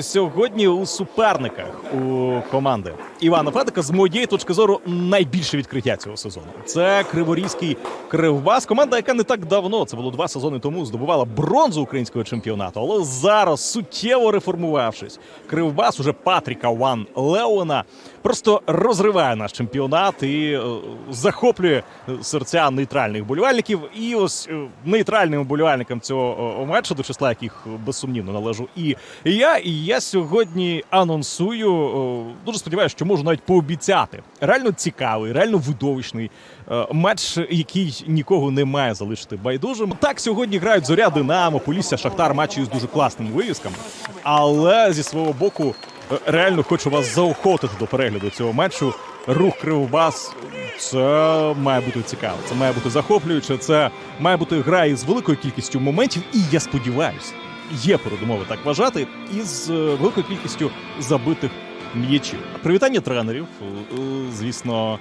Сьогодні у суперниках у команди Івана Федика з моєї точки зору найбільше відкриття цього сезону. Це Криворізький Кривбас. Команда, яка не так давно, це було два сезони тому, здобувала бронзу українського чемпіонату. Але зараз, суттєво реформувавшись, Кривбас уже Патріка Ван Леона просто розриває наш чемпіонат і е, захоплює серця нейтральних болівальників. І ось е, нейтральним болівальникам цього е, матчу, до числа яких безсумнівно належу і я. І я сьогодні анонсую. Дуже сподіваюся, що можу навіть пообіцяти. Реально цікавий, реально видовищний матч, який нікого не має залишити байдужим. Так сьогодні грають зоря Динамо, Полісся, Шахтар матчі з дуже класними вивісками. Але зі свого боку, реально хочу вас заохотити до перегляду цього матчу. Рух Кривбас це має бути цікаво. Це має бути захоплююче. Це має бути гра із великою кількістю моментів. І я сподіваюся, є передумови так вважати, із е, великою кількістю забитих м'ячів. Привітання тренерів. Е, е, Звісно,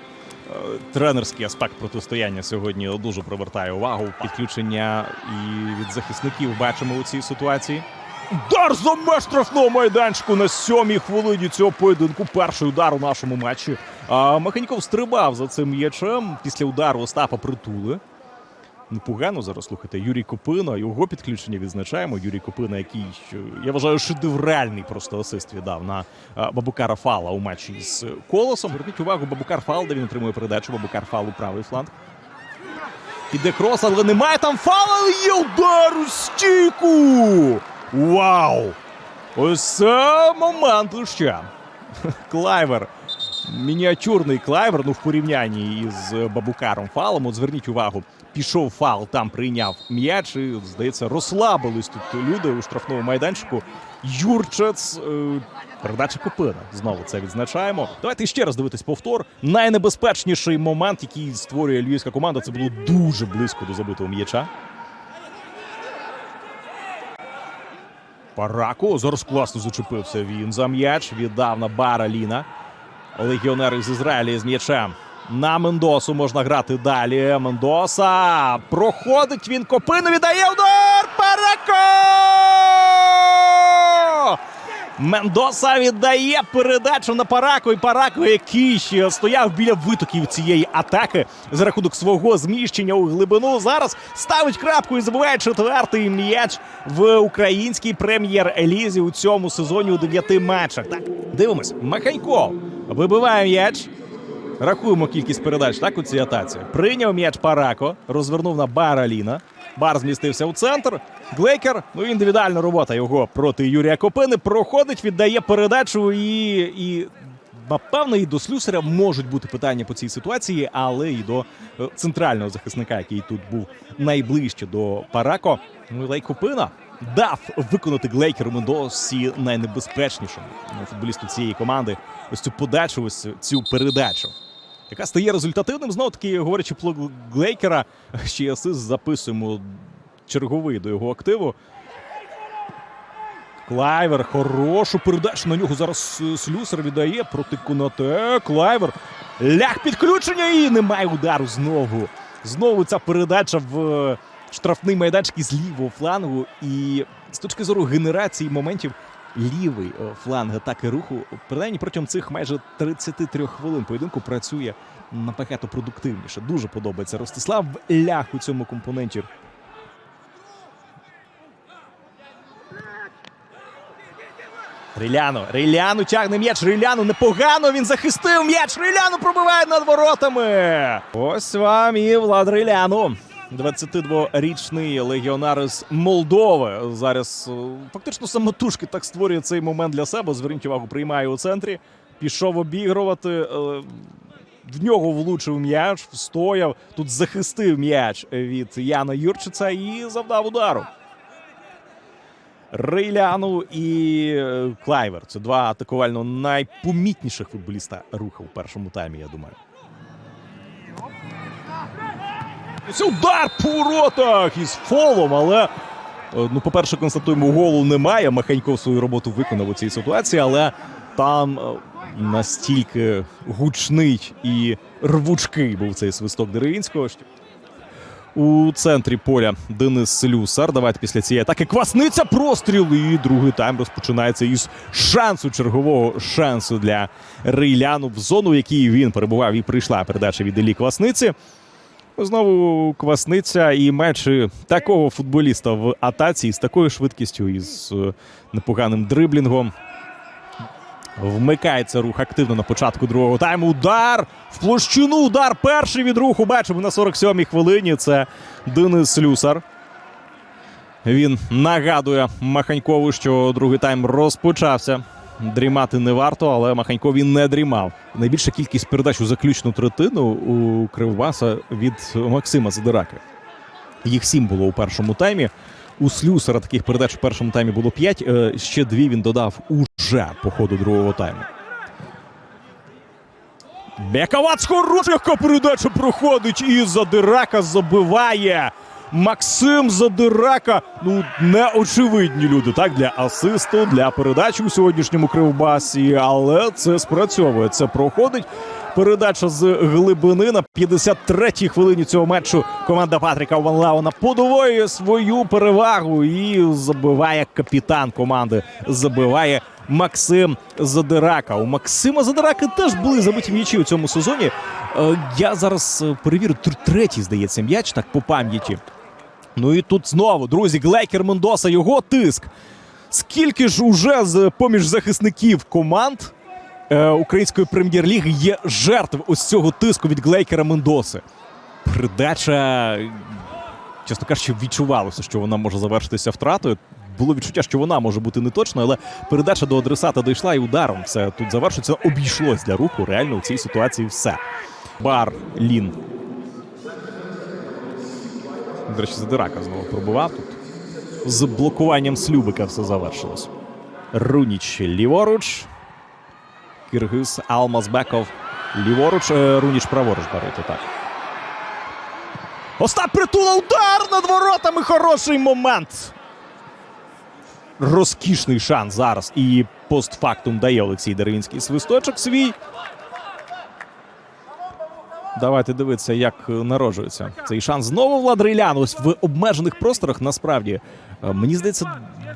е, тренерський аспект протистояння сьогодні дуже привертає увагу. Підключення і від захисників бачимо у цій ситуації. Удар за меж штрафного майданчику на сьомій хвилині цього поєдинку. Перший удар у нашому матчі. А Маханьков стрибав за цим м'ячем після удару Остапа Притули. Непогано зараз слухайте. Юрій Копина, його підключення відзначаємо. Юрій Копина, який е, я вважаю, шедевральний просто асист віддав на е, Бабукара Фала у матчі з Колосом. Зверніть увагу, Бабукар Фал, де він отримує передачу. Бабукар Фал у правий фланг. Іде крос, але немає там фала, є удар у стійку. Вау! Ось це момент лише. Клайвер. Мініатюрний клайвер, ну в порівнянні із Бабукаром Фалом. От зверніть увагу, пішов фал, там прийняв м'яч. І, здається, розслабились тут люди у штрафному майданчику. Юрчец. Е, передача Копина. Знову це відзначаємо. Давайте ще раз дивитись повтор. Найнебезпечніший момент, який створює львівська команда, це було дуже близько до забитого м'яча. Парако зараз класно зачепився він за м'яч. Віддав на Бара. Легіонер із Ізраїля з м'ячем. На Мендосу можна грати далі. Мендоса проходить він копину, віддає удар. Парако! Мендоса віддає передачу на Парако. І Парако, який ще стояв біля витоків цієї атаки за рахунок свого зміщення у глибину. Зараз ставить крапку і забуває четвертий м'яч в українській прем'єр-елізі у цьому сезоні у дев'яти матчах. Так, дивимось. Маханько вибиває м'яч. Рахуємо кількість передач так у цій атаці. Прийняв м'яч Парако, розвернув на Бара Ліна. Бар змістився у центр. Глейкер, ну індивідуальна робота його проти Юрія Копини. Проходить, віддає передачу і. і Напевно, і до слюсаря можуть бути питання по цій ситуації, але і до е, центрального захисника, який тут був найближче до Парако. Ну, і Лей Копина дав виконати Глейкеру Мендосі найнебезпечнішому ну, футболісту цієї команди. Ось цю подачу, ось цю передачу яка стає результативним. Знову таки, говорячи про Глейкера, ще асист записуємо черговий до його активу. Клайвер, хорошу передачу на нього зараз слюсар віддає проти Конате. Клайвер. Ляг підключення і немає удару знову. Знову ця передача в штрафний майданчик із лівого флангу. І з точки зору генерації моментів лівий е, фланг атаки руху, принаймні протягом цих майже 33 хвилин поєдинку працює набагато продуктивніше. Дуже подобається Ростислав Лях у цьому компоненті. Риляно, Риляну тягне м'яч. Риляну непогано. Він захистив м'яч. Риляну пробиває над воротами. Ось вам і Влад Риляну. 22-річний легіонер з Молдови. Зараз е, фактично самотужки так створює цей момент для себе. Зверніть увагу, приймає у центрі. Пішов обігрувати. е, В нього влучив м'яч, встояв. Тут захистив м'яч від Яна Юрчиця і завдав удару. Рейляну і е, Клайвер. Це два атакувально найпомітніших футболіста руха у першому таймі, я думаю. Ось удар по воротах із фолом, але. е, Ну, по-перше, констатуємо, голу немає. Маханько свою роботу виконав у цій ситуації, але там е, настільки гучний і рвучкий був цей свисток Деревінського. У центрі поля Денис Слюсар. Давайте після цієї атаки квасниця простріл. І другий тайм розпочинається із шансу чергового шансу для Рейляну в зону, в якій він перебував. І прийшла передача від Іллі Квасниці. Знову квасниця і мечі такого футболіста в атаці з такою швидкістю і з е, непоганим дриблінгом. Вмикається рух активно на початку другого тайму. Удар в площину. Удар перший від руху. Бачимо на 47-й хвилині. Це Денис Слюсар. Він нагадує Маханькову, що другий тайм розпочався. Дрімати не варто, але Маханькові не дрімав. Найбільша кількість передач у заключну третину у Кривбаса від Максима Задираки. Їх сім було у першому таймі. У Слюсера таких передач у першому таймі було п'ять. Е, Ще дві він додав уже по ходу другого тайму. Бековац хороша передача проходить і Задирака забиває. Максим Задирака. Ну, неочевидні люди, так, для асисту, для передачі у сьогоднішньому кривбасі. Але це спрацьовує. Це проходить. Передача з глибини на 53-й хвилині цього матчу. Команда Патріка Ван Леона подвоює свою перевагу і забиває капітан команди. Забиває Максим Задирака. У Максима Задираки теж були забиті м'ячі у цьому сезоні. Е, Я зараз е, перевірю третій, здається, м'яч так по пам'яті. Ну і тут знову, друзі, Глейкер Мендоса, його тиск. Скільки ж уже з поміж захисників команд е, української прем'єр-ліги є жертв ось цього тиску від Глейкера Мендоси? Передача, чесно кажучи, відчувалося, що вона може завершитися втратою. Було відчуття, що вона може бути неточною, але передача до адресата дійшла і ударом. Це тут завершується. Обійшлось для руху. Реально у цій ситуації все. Бар Лін. До речі, Задирака знову пробував тут. З блокуванням Слюбика все завершилось. Руніч ліворуч. Киргиз Алмазбеков ліворуч. Е, Руніч праворуч берете, так. Остап притула удар над воротами. Хороший момент. Розкішний шанс зараз. І постфактум дає Олексій Деревінський свисточок свій. Давайте дивитися, як народжується цей шанс. Знову Влад Рейлян. Ось в обмежених просторах насправді е, мені здається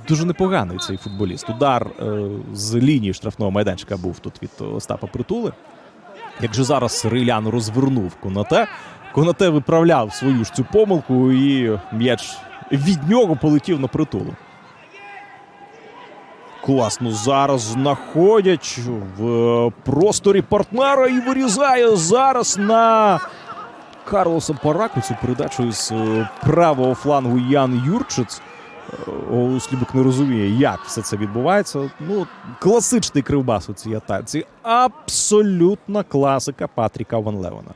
дуже непоганий цей футболіст. Удар е, з лінії штрафного майданчика був тут від Остапа Притули. Як же зараз Рейлян розвернув Конате, Конате виправляв свою ж цю помилку, і м'яч від нього полетів на притулу. Класно зараз знаходять в просторі партнера і вирізає зараз на Карлоса Параку цю передачу із е, правого флангу Ян Юрчиц. Е, Слібик не розуміє, як все це відбувається. Ну, класичний кривбас у цій атаці. Абсолютна класика Патріка Ван Левена.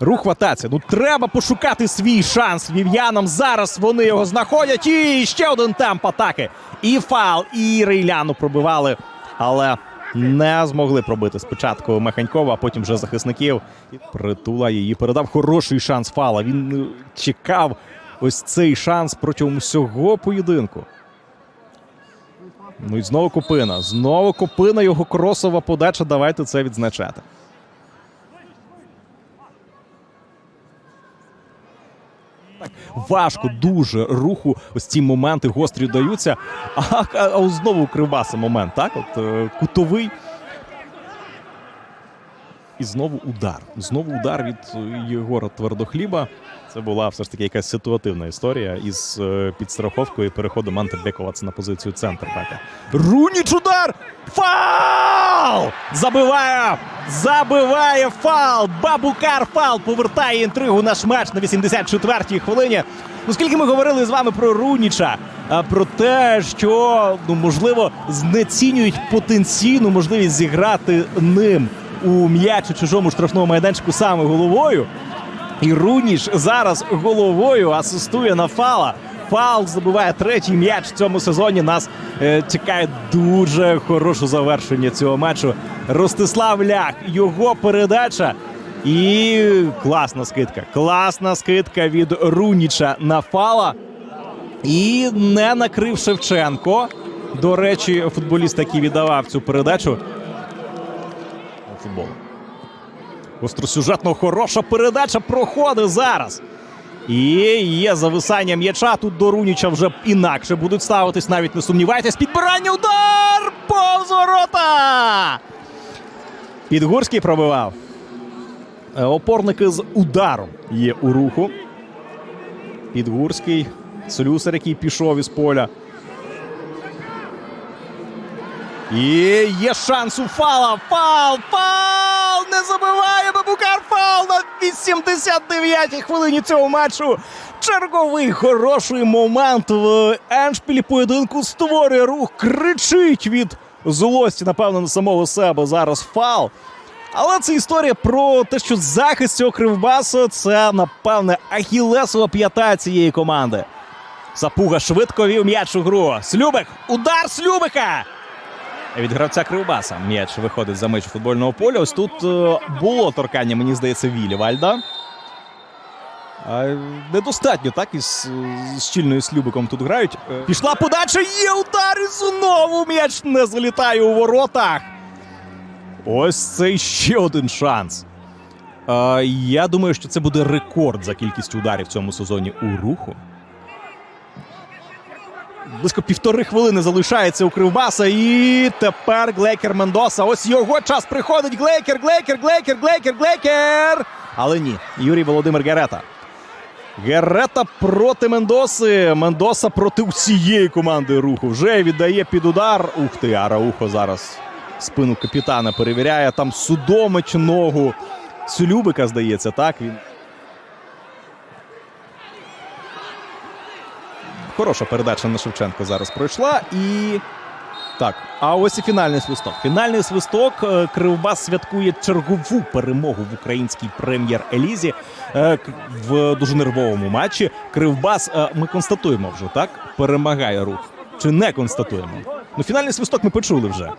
Рух в. Ну треба пошукати свій шанс вів'янам. Зараз вони його знаходять. І ще один темп атаки. І фал, і Рейляну пробивали, але не змогли пробити спочатку Механькова, а потім вже захисників. Притула її передав хороший шанс фала. Він е, чекав ось цей шанс протягом всього поєдинку. Ну і знову Копина. Знову Копина, його кросова подача. Давайте це відзначати. Важко дуже руху. Ось ці моменти гострі даються. А, а, а знову Кривбаса момент, так? От е, кутовий. І знову удар. Знову удар від е, Єгора Твердохліба. Це була все ж таки якась ситуативна історія із е, підстраховкою і переходом Антебековац на позицію центрбека. Руніч удар! Фал! Забиває! Забиває фал! Бабукар фал повертає інтригу наш матч на 84-й хвилині. Ну, скільки ми говорили з вами про Руніча, а про те, що ну можливо знецінюють потенційну можливість зіграти ним у м'яч у чужому штрафному майданчику саме головою. І Руніш зараз головою асистує на фала. Фал забиває третій м'яч в цьому сезоні. Нас е, чекає дуже хороше завершення цього матчу. Ростислав Лях, його передача. І класна скидка. Класна скидка від Руніча на фала. І не накрив Шевченко. До речі, футболіст, який віддавав цю передачу. Футбол. Остросюжетно хороша передача проходить зараз. І є зависання м'яча. Тут до Руніча вже інакше будуть ставитись, навіть не сумнівайтесь. Підбирання удар! Повз ворота! Підгурський пробивав. Е, Опорники з ударом є у руху. Підгурський. Слюсар, який пішов із поля. І є шанс у фала. Фал! Фал! Не забиває Бабукар фал на 89-й хвилині цього матчу. Черговий хороший момент в еншпілі поєдинку створює рух, кричить від злості, напевно, на самого себе зараз фал. Але це історія про те, що захист цього кривбасу це, напевне, ахілесова п'ята цієї команди. Сапуга швидко вів м'яч у гру. Слюбик! Удар Слюбика! Від гравця Кривбаса м'яч виходить за межі футбольного поля. Ось тут е, було торкання, мені здається, Вілівальда. Недостатньо, так? Із е, щільною Слюбиком тут грають. Е, Пішла подача, є удар і знову м'яч не залітає у воротах. Ось це ще один шанс. Е, я думаю, що це буде рекорд за кількістю ударів в цьому сезоні у руху. Близько півтори хвилини залишається у Кривбаса. І тепер Глейкер Мендоса. Ось його час приходить. Глейкер, Глейкер, Глейкер, Глейкер, Глейкер. Але ні. Юрій Володимир Герета. Герета проти Мендоси. Мендоса проти усієї команди руху. Вже віддає під удар. Ух ти, Араухо зараз спину капітана перевіряє. Там судомич ногу. Сюлюбика, здається, так? Він Хороша передача на Шевченко зараз пройшла. І так, а ось і фінальний свисток. Фінальний свисток. Е, Кривбас святкує чергову перемогу в українській прем'єр-елізі е, в дуже нервовому матчі. Кривбас, е, ми констатуємо вже, так? Перемагає рух. Чи не констатуємо? Ну, фінальний свисток ми почули вже.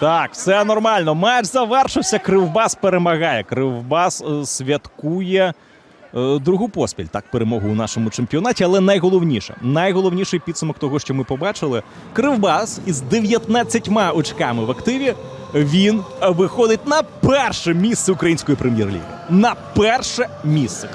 Так, все нормально. Матч завершився. Кривбас перемагає. Кривбас святкує другу поспіль так перемогу у нашому чемпіонаті. Але найголовніше, найголовніший підсумок того, що ми побачили, Кривбас із 19 очками в активі. Він е, виходить на перше місце української прем'єр-ліги. На перше місце.